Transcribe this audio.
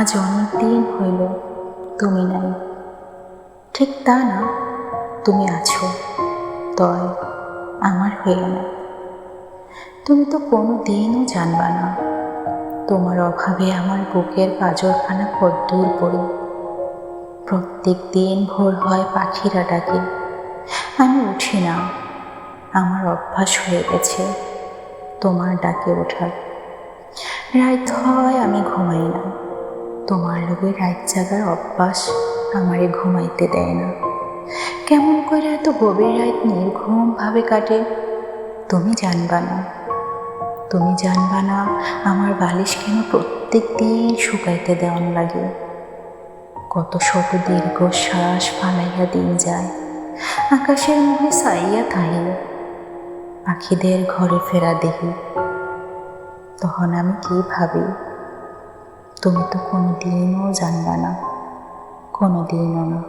আজ অনেক দিন হইল, তুমি নাই। ঠিক তা না, তুমি আছো তয় আমার হইল না। তুমি তো কোনো দিনও জানবা না, তোমার অভাবে আমার বুকের পাজরখানা কদ্দূর পড়ে। প্রত্যেক দিন ভোর হয় পাখিরা ডাকে, আমি উঠি না, আমার অভ্যাস হয়ে গেছে, তোমার ডাকে ওঠার। রাত হয় আমি ঘুমাই তোমার লোকে রাত জাগার অভ্যাস আমারে ঘুমাইতে দেয় না। কেমন করে এত গভীর রাত নির্ঘুম ভাবে কাটে? তুমি জানবা না। তুমি জানবা না আমার বালিশ কেন প্রত্যেক দিন শুকাইতে দেওয়ান লাগে। কত শত দীর্ঘ শ্বাস ফালাইয়া দিন যায়। আকাশের মুখে সাইয়া থাহি। পাখিদের ঘরে ফেরা দেখি। তখন আমি কি ভাবি? তুমি তো কোনো দিনও জানবা না কোনো দিনও না।